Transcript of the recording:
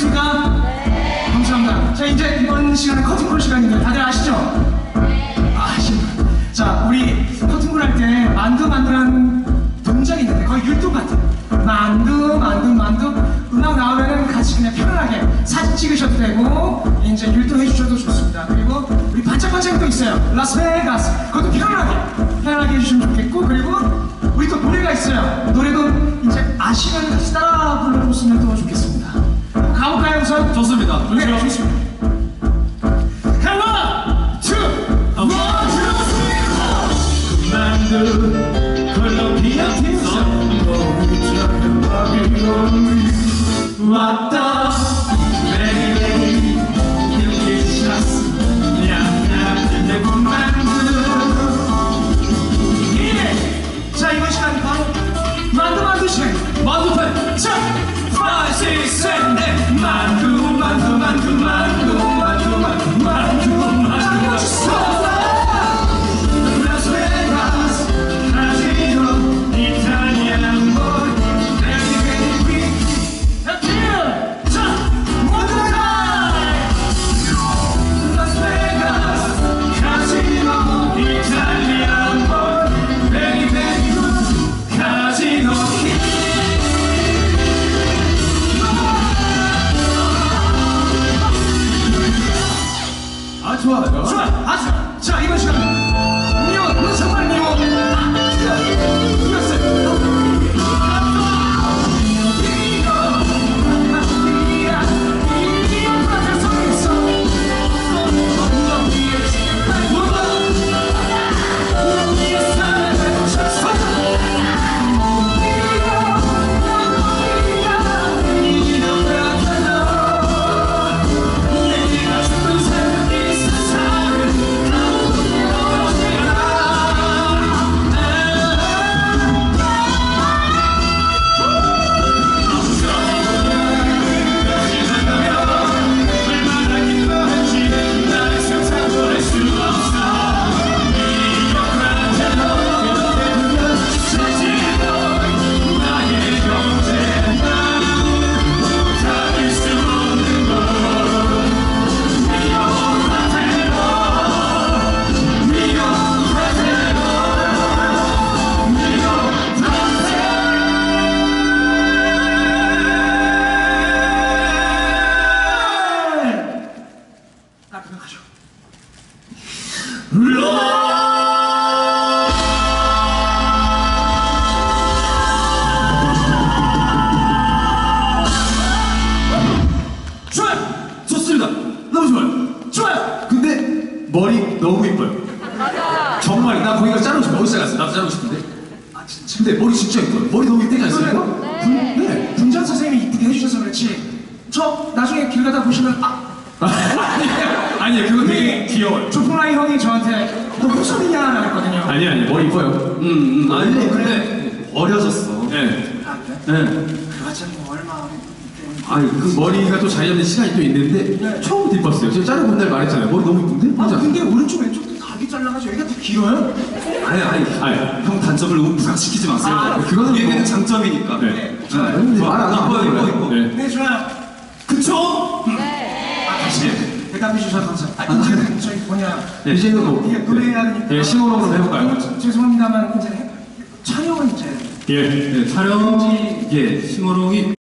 준비됐습니까? 네. 감사합니다. 자, 이제 이번 시간은 커튼콜 시간인데 다들 아시죠? 아, 아시죠? 자, 우리 커튼콜 할 때 만두 만두라는 동작이 있는데 거의 율동 같은 만두 만두 만두 음악 나오면은 같이 그냥 편안하게 사진 찍으셔도 되고 이제 율동 해 주셔도 좋습니다. 그리고 우리 반짝반짝도 있어요. 라스베가스 그것도 편안하게 편안하게 해주시면 좋겠고 그리고 우리 또 노래가 있어요. 노래도 이제 아시면 같이 따라 불러줬으면 더 좋습니다. 조심하십시오. 네. じゃあ今しか 너무 이뻐요. 정말 나 거기가 자르고 싶어. 어디서 잘랐어? 나도 자르고 싶은데. 아 진짜. 근데 머리 진짜 이뻐요. 머리 너무 이쁘지 않습니까? 군, 네. 군장 선생님이 이쁘게 해주셔서 그렇지. 저 나중에 길 가다 보시면 아! 아니에요. 그거 되게 귀여워요. 조풍라이 형이 저한테 너 무슨이냐? 그랬거든요. 아니 아니 머리 이뻐요. 음, 음. 아니 근데 어려졌어. 네. 아, 그래? 네. 그거 뭐 얼마 아니 그 머리가 또 자리 잡는 시간이 또 있는데 네. 처음부터 이뻤어요 제가 자르고 온날 말했잖아요 머리 너무 이쁜데? 아 맞아 근데 오른쪽 왼쪽도 다르게 잘라가지고 여기가 더 길어요? 아니 아니 아니 형 단점을 너무 부각시키지 마세요. 아, 그거는 얘는 뭐- 장점이니까. 네. 네. 아, 좋아. 말안 이뻐, 이뻐, 이뻐. 네. 네 좋아요. 그쵸? 아 다시 대답해 주셔서 감사합니다. 아, 이제는 저희 뭐냐 네, 이제는 뭐 이게 노래해야 되니까 예, 신호로 해볼까요? 어, 죄송합니다만 이제 촬영은 이제 예. 네, 촬영지, 예, 심호롱이